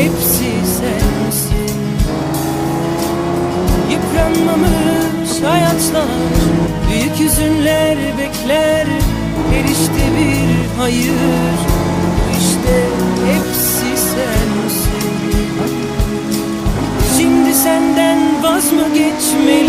hepsi sensin. Yıpranmamış hayatlar Büyük hüzünler bekler. Erişte bir hayır Bu işte hepsi sensin. Şimdi senden vaz mı geçmeyi